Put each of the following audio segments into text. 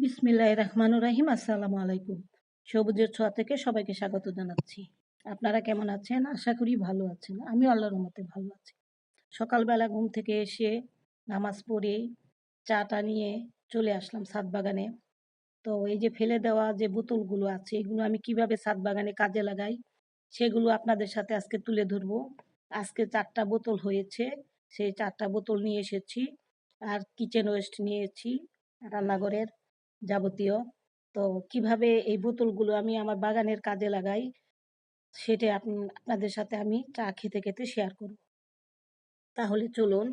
বিসমিল্লাহ রহমানুর রাহিম, আসসালামু আলাইকুম। সবুজের ছোঁয়া থেকে সবাইকে স্বাগত জানাচ্ছি। আপনারা কেমন আছেন? আশা করি ভালো আছেন। আমি আল্লাহর মতে ভালো আছি। সকালবেলা ঘুম থেকে এসে নামাজ পড়ে চাটা নিয়ে চলে আসলাম সাত বাগানে। তো এই যে ফেলে দেওয়া যে বোতলগুলো আছে, এগুলো আমি কীভাবে ছাদ বাগানে কাজে লাগাই, সেগুলো আপনাদের সাথে আজকে তুলে ধরবো। আজকে চারটা বোতল হয়েছে, সেই চারটা বোতল নিয়ে এসেছি, আর কিচেন ওয়েস্ট নিয়েছি, রান্নাঘরের। যাবতীয়। তো কীভাবে এই বোতলগুলো আমি আমার বাগানের কাজে লাগাই, সেটা আপ- আপনাদের সাথে আমি চা খেতে খেতে শেয়ার করব। তাহলে চলুন,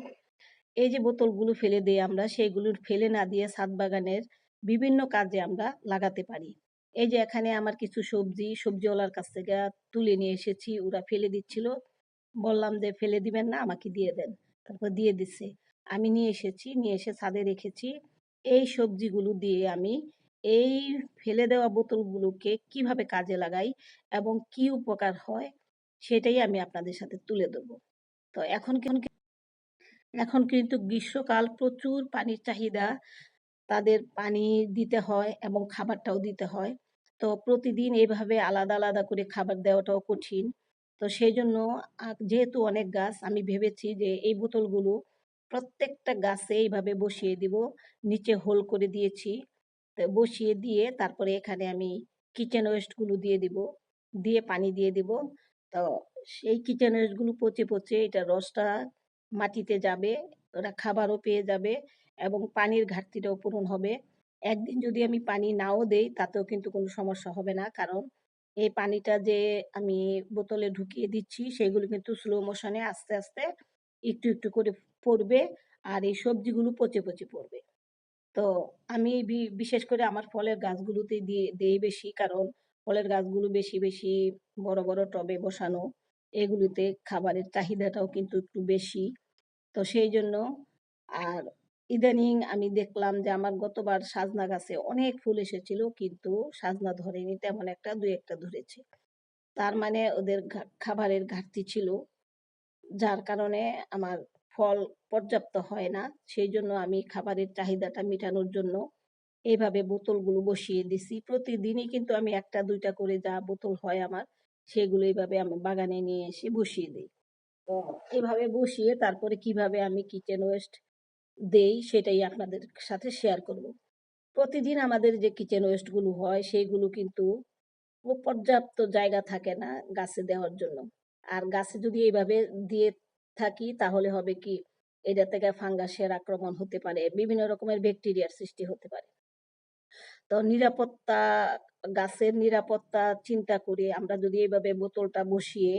এই যে বোতলগুলো ফেলে দিই আমরা সেইগুলো ফেলে না দিয়ে ছাদ বাগানের বিভিন্ন কাজে আমরা লাগাতে পারি। এই যে এখানে আমার কিছু সবজি, সবজিওয়ালার কাছ থেকে তুলে নিয়ে এসেছি, ওরা ফেলে দিচ্ছিল। বললাম যে, ফেলে দিবেন না, আমাকে দিয়ে দেন। তারপর দিয়ে দিচ্ছে। আমি নিয়ে এসেছি, নিয়ে এসে ছাদে রেখেছি। এই সবজিগুলো দিয়ে আমি এই ফেলে দেওয়া বোতলগুলোকে কীভাবে কাজে লাগাই এবং কি উপকার হয় সেটাই আমি আপনাদের সাথে তুলে দেবো তো এখন কি- এখন কিন্তু গ্রীষ্মকাল, প্রচুর পানির চাহিদা, তাদের পানি দিতে হয় এবং খাবারটাও দিতে হয়। তো প্রতিদিন এইভাবে আলাদা আলাদা করে খাবার দেওয়াটাও কঠিন। তো সেই জন্য যেহেতু অনেক গাছ, আমি ভেবেছি যে এই বোতলগুলো প্রত্যেকটা গাছে এইভাবে বসিয়ে দিব। নিচে হোল করে দিয়েছি। বসিয়ে দিয়ে তারপরে এখানে আমি কিচেন ওয়েস্টগুলো দিয়ে দিব। দিয়ে পানি দিয়ে দিব। তো সেই কিচেন ওয়েস্টগুলো পচে পচে এটা রসটা মাটিতে যাবে ওরা খাবারও পেয়ে যাবে এবং পানির ঘাটতিটাও পূরণ হবে। একদিন যদি আমি পানি নাও দেই তাতেও কিন্তু কোনো সমস্যা হবে না। কারণ এই পানিটা যে আমি বোতলে ঢুকিয়ে দিচ্ছি, সেগুলো কিন্তু স্লো মোশনে আস্তে আস্তে একটু একটু করে পড়বে আর এই সবজিগুলো পচে পচে পড়বে। তো আমি বিশেষ করে আমার ফলের গাছগুলোতে দিয়ে, দেই বেশি কারণ ফলের গাছগুলো বেশি বেশি বড় বড় টবে বসানো, এগুলোতে খাবারের চাহিদাটাও কিন্তু একটু বেশি। তো সেই জন্য আর ইদানিং আমি দেখলাম যে আমার গতবার সাজনা গাছে অনেক ফুল এসেছিল কিন্তু সাজনা ধরেনি, তেমন একটা দুই একটা ধরেছে। তার মানে ওদের খাবারের ঘাটতি ছিল, যার কারণে আমার ফল পর্যাপ্ত হয় না সেই জন্য আমি খাবারের চাহিদাটা মেটানোর জন্য এইভাবে বোতলগুলো বসিয়ে দিছি। প্রতিদিনই কিন্তু আমি একটা, দুইটা করে যা বোতল হয় আমার, সেগুলো এইভাবে আমি বাগানে নিয়ে এসে বসিয়ে দিই। তো এভাবে বসিয়ে তারপরে কীভাবে আমি কিচেন ওয়েস্ট দেই সেটাই আপনাদের সাথে শেয়ার করব। প্রতিদিন আমাদের যে কিচেন ওয়েস্টগুলো হয় সেইগুলো কিন্তু পর্যাপ্ত জায়গা থাকে না গাছে দেওয়ার জন্য। আর গাছে যদি এইভাবে দিয়ে থাকি, তাহলে হবে কি, এটা থেকে ফাঙ্গাসের আক্রমণ হতে পারে, বিভিন্ন রকমের ব্যাকটেরিয়ার সৃষ্টি হতে পারে। তো নিরাপত্তা, গাছের নিরাপত্তা চিন্তা করে আমরা যদি এইভাবে বোতলটা বসিয়ে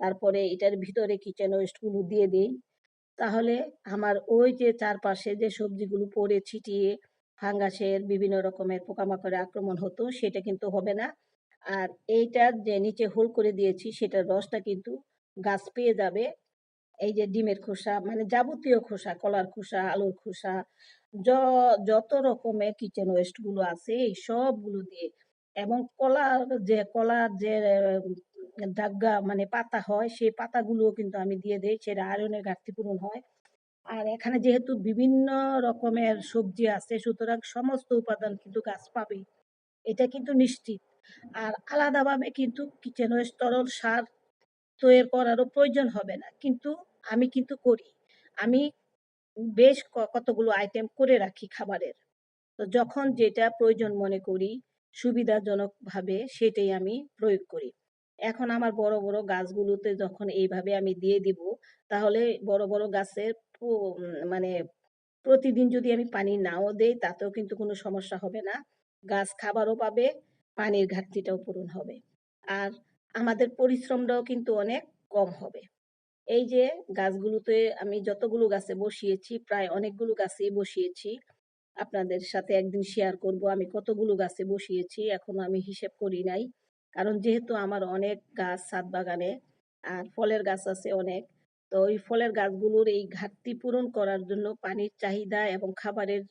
তারপরে এটার ভিতরে কিচেন ওয়েস্টগুলো দিয়ে দিই, তাহলে আমার ওই যে চারপাশে যে সবজিগুলো পড়ে ছিটিয়ে ফাঙ্গাসের বিভিন্ন রকমের পোকামাকড়ের আক্রমণ হতো, সেটা কিন্তু হবে না। আর এইটার যে নিচে হোল করে দিয়েছি, সেটার রসটা কিন্তু গাছ পেয়ে যাবে। এই যে ডিমের খোসা মানে যাবতীয় খোসা, কলার খোসা, আলুর খোসা যত রকমের কিচেন ওয়েস্টগুলো আছে, এই সবগুলো দিয়ে এবং কলার যে কলার যে ডাগা মানে পাতা হয়, সেই পাতাগুলোও কিন্তু আমি দিয়ে দিই, সেটা আয়রনের ঘাটতি পূরণ হয়। আর এখানে যেহেতু বিভিন্ন রকমের সবজি আছে, সুতরাং সমস্ত উপাদান কিন্তু গাছ পাবে এটা কিন্তু নিশ্চিত। আর আলাদাভাবে কিন্তু কিচেন ওয়েস্ট তরল সার তৈরি করারও প্রয়োজন হবে না। কিন্তু আমি কিন্তু করি। আমি বেশ কতগুলো আইটেম করে রাখি খাবারের। তো যখন যেটা প্রয়োজন মনে করি, সুবিধাজনকভাবে সেটাই আমি প্রয়োগ করি। এখন আমার বড় বড় গাছগুলোতে যখন এইভাবে আমি দিয়ে দিব, তাহলে বড় বড় গাছের মানে প্রতিদিন যদি আমি পানি নাও দেই, তাতেও কিন্তু কোনো সমস্যা হবে না। গাছ খাবারও পাবে, পানির ঘাটতিটাও পূরণ হবে। আর আমাদের পরিশ্রমটাও কিন্তু অনেক কম হবে। এই যে গাছগুলোতে আমি যতগুলো গাছে বসিয়েছি, প্রায় অনেকগুলো গাছেই বসিয়েছি। আপনাদের সাথে একদিন শেয়ার করব। আমি কতগুলো গাছে বসিয়েছি এখনও আমি হিসেব করি নাই। কারণ যেহেতু আমার অনেক গাছ ছাদ বাগানে, আর ফলের গাছ আছে অনেক, তো ওই ফলের গাছগুলোর এই ঘাটতি পূরণ করার জন্য, পানির চাহিদা এবং খাবারের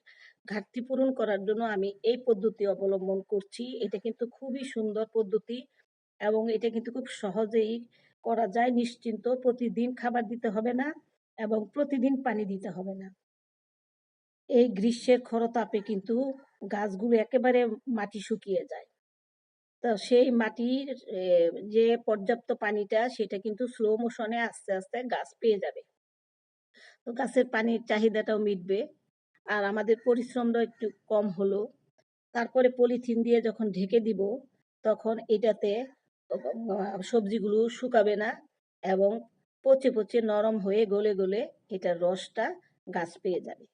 ঘাটতি পূরণ করার জন্য আমি এই পদ্ধতি অবলম্বন করছি। এটা কিন্তু খুবই সুন্দর পদ্ধতি। এবং এটা কিন্তু খুব সহজেই করা যায়, নিশ্চিন্ত। প্রতিদিন খাবার দিতে হবে না এবং প্রতিদিন পানি দিতে হবে না। এই গ্রীষ্মের খরতাপে কিন্তু গাছগুলো একেবারে মাটি শুকিয়ে যায়। তো সেই মাটির যে পর্যাপ্ত পানিটা, সেটা কিন্তু স্লো মোশনে আস্তে আস্তে গাছ পেয়ে যাবে। তো গাছের পানির চাহিদাটাও মিটবে আর আমাদের পরিশ্রমটাও একটু কম হলো। তারপরে পলিথিন দিয়ে যখন ঢেকে দিব, তখন এটাতে সবজিগুলো শুকাবে না এবং পচে পচে নরম হয়ে গলে গলে এটার রসটা গাছ পেয়ে যাবে।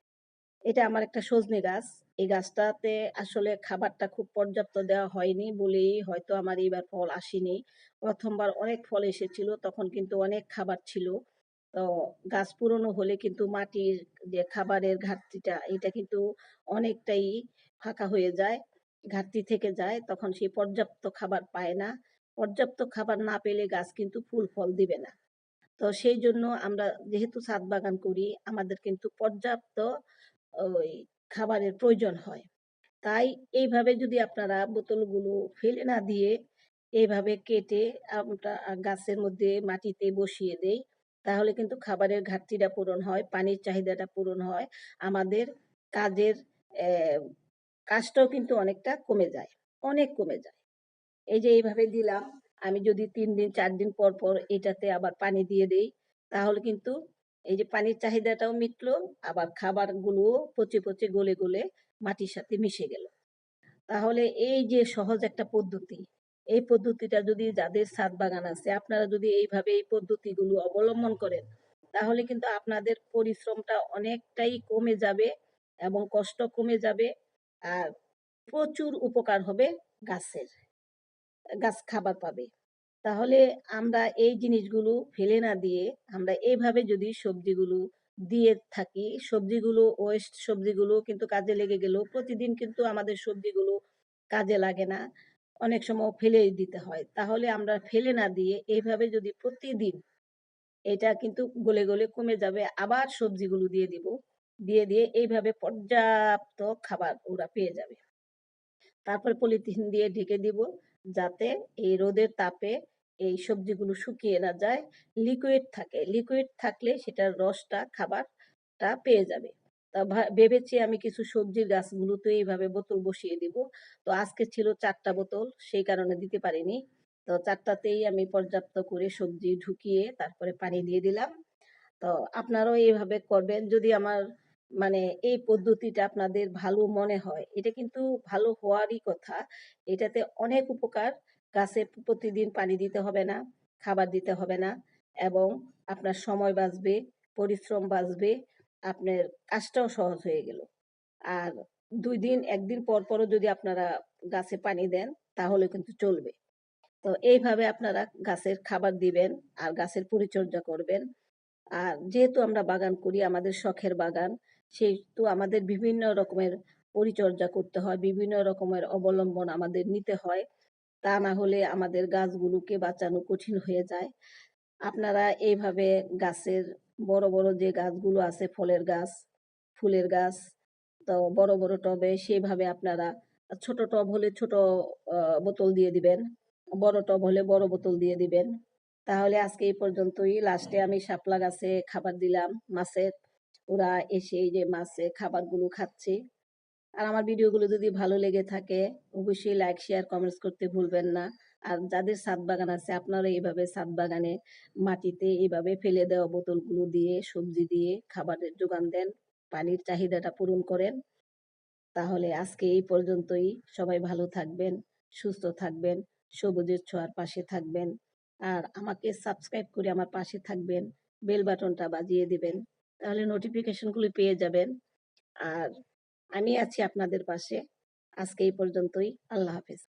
এটা আমার একটা সজনে গাছ। এই গাছটাতে আসলে খাবারটা খুব পর্যাপ্ত দেওয়া হয়নি বলেই হয়তো আমার এইবার ফল আসেনি। প্রথমবার অনেক ফল এসেছিল, তখন কিন্তু অনেক খাবার ছিল। তো গাছ পুরনো হলে কিন্তু মাটির যে খাবারের ঘাটতিটা, এটা কিন্তু অনেকটাই ফাঁকা হয়ে যায়, ঘাটতি থেকে যায়, তখন সেই পর্যাপ্ত খাবার পায় না। পর্যাপ্ত খাবার না পেলে গাছ কিন্তু ফুল ফল দিবে না। তো সেই জন্য আমরা যেহেতু ছাদ বাগান করি, আমাদের কিন্তু পর্যাপ্ত ওই খাবারের প্রয়োজন হয়। তাই এইভাবে যদি আপনারা বোতলগুলো ফেলে না দিয়ে এইভাবে কেটে আমরা গাছের মধ্যে মাটিতে বসিয়ে দেই, তাহলে কিন্তু খাবারের ঘাটতিটা পূরণ হয়, পানির চাহিদাটা পূরণ হয়, আমাদের কাজের কাজটাও কিন্তু অনেকটা কমে যায়, অনেক কমে যায়। এই যে এইভাবে দিলাম, আমি যদি তিন দিন, চার দিন পর পর এটাতে আবার পানি দিয়ে দেই, তাহলে কিন্তু এই যে পানির চাহিদাটাও মিটলো, আবার খাবারগুলো পচে পচে গলে গলে মাটির সাথে মিশে গেল। তাহলে এই যে সহজ একটা পদ্ধতি, এই পদ্ধতিটা যদি যাদের ছাদ বাগান আছে, আপনারা যদি এইভাবে এই পদ্ধতিগুলো অবলম্বন করেন, তাহলে কিন্তু আপনাদের পরিশ্রমটা অনেকটাই কমে যাবে এবং কষ্ট কমে যাবে, আর প্রচুর উপকার হবে গাছের। গাছ খাবার পাবে। তাহলে আমরা এই জিনিসগুলো ফেলে না দিয়ে আমরা এইভাবে যদি সবজিগুলো দিয়ে থাকি, সবজিগুলো ওয়েস্ট সবজিগুলো কিন্তু কাজে লেগে গেলেও প্রতিদিন কিন্তু আমাদের সবজিগুলো কাজে লাগে না। অনেক সময় ফেলে দিতে হয়। তাহলে আমরা ফেলে না দিয়ে এইভাবে যদি প্রতিদিন এটা কিন্তু গলে গলে কমে যাবে, আবার সবজিগুলো দিয়ে দিব। দিয়ে দিয়ে এইভাবে পর্যাপ্ত খাবার ওরা পেয়ে যাবে। তারপর পলিথিন দিয়ে ঢেকে দিব। যাতে এই রোদের তাপে এই সবজিগুলো শুকিয়ে না যায় লিকুইড থাকে। লিকুইড থাকলে সেটার রসটা, খাবারটা পেয়ে যাবে। তা ভেবেছি আমি কিছু সবজির গাছগুলোতে এইভাবে বোতল বসিয়ে দিব। তো আজকে ছিল চারটা বোতল, সেই কারণে দিতে পারিনি। তো চারটাতেই আমি পর্যাপ্ত করে সবজি ঢুকিয়ে তারপরে পানি দিয়ে দিলাম। তো আপনারাও এইভাবে করবেন। যদি আমার মানে এই পদ্ধতিটা আপনাদের ভালো মনে হয়? এটা কিন্তু ভালো হওয়ারই কথা। এটাতে অনেক উপকার। গাছে প্রতিদিন পানি দিতে হবে না, খাবার দিতে হবে না এবং আপনার সময় বাঁচবে, পরিশ্রম বাঁচবে, আপনার কাজটাও সহজ হয়ে গেল। আর দুই দিন, একদিন পর পরও যদি আপনারা গাছে পানি দেন, তাহলে কিন্তু চলবে। তো এইভাবে আপনারা গাছের খাবার দিবেন আর গাছের পরিচর্যা করবেন। আর যেহেতু আমরা বাগান করি, আমাদের শখের বাগান সেহেতু আমাদের বিভিন্ন রকমের পরিচর্যা করতে হয়, বিভিন্ন রকমের অবলম্বন আমাদের নিতে হয়। তা না হলে আমাদের গাছগুলোকে বাঁচানো কঠিন হয়ে যায়। আপনারা এইভাবে গাছের বড় বড় যে গাছগুলো আছে, ফলের গাছ, ফুলের গাছ, তো বড় বড় টবে সেইভাবে আপনারা ছোট টব হলে ছোট বোতল দিয়ে দিবেন, বড় টব হলে বড় বোতল দিয়ে দিবেন। তাহলে আজকে এই পর্যন্তই। লাস্টে আমি শাপলা গাছে খাবার দিলাম, মাছের। ওরা এসে এই যে মাছে খাবারগুলো খাচ্ছে। আর আমার ভিডিওগুলো যদি ভালো লেগে থাকে, অবশ্যই লাইক শেয়ার কমেন্টস করতে ভুলবেন না। আর যাদের ছাদ বাগান আছে, আপনারা এইভাবে ছাদ বাগানে মাটিতে এইভাবে ফেলে দেওয়া বোতলগুলো দিয়ে, সবজি দিয়ে খাবারের যোগান দেন, পানির চাহিদাটা পূরণ করেন। তাহলে আজকে এই পর্যন্তই। সবাই ভালো থাকবেন, সুস্থ থাকবেন, সবুজের ছোঁয়ার পাশে থাকবেন। আর আমাকে সাবস্ক্রাইব করে আমার পাশে থাকবেন। বেল বাটনটা বাজিয়ে দিবেন। তাহলে নোটিফিকেশনগুলি পেয়ে যাবেন। আর আমি আছি আপনাদের পাশে। আজকে এই পর্যন্তই। আল্লাহ হাফেজ।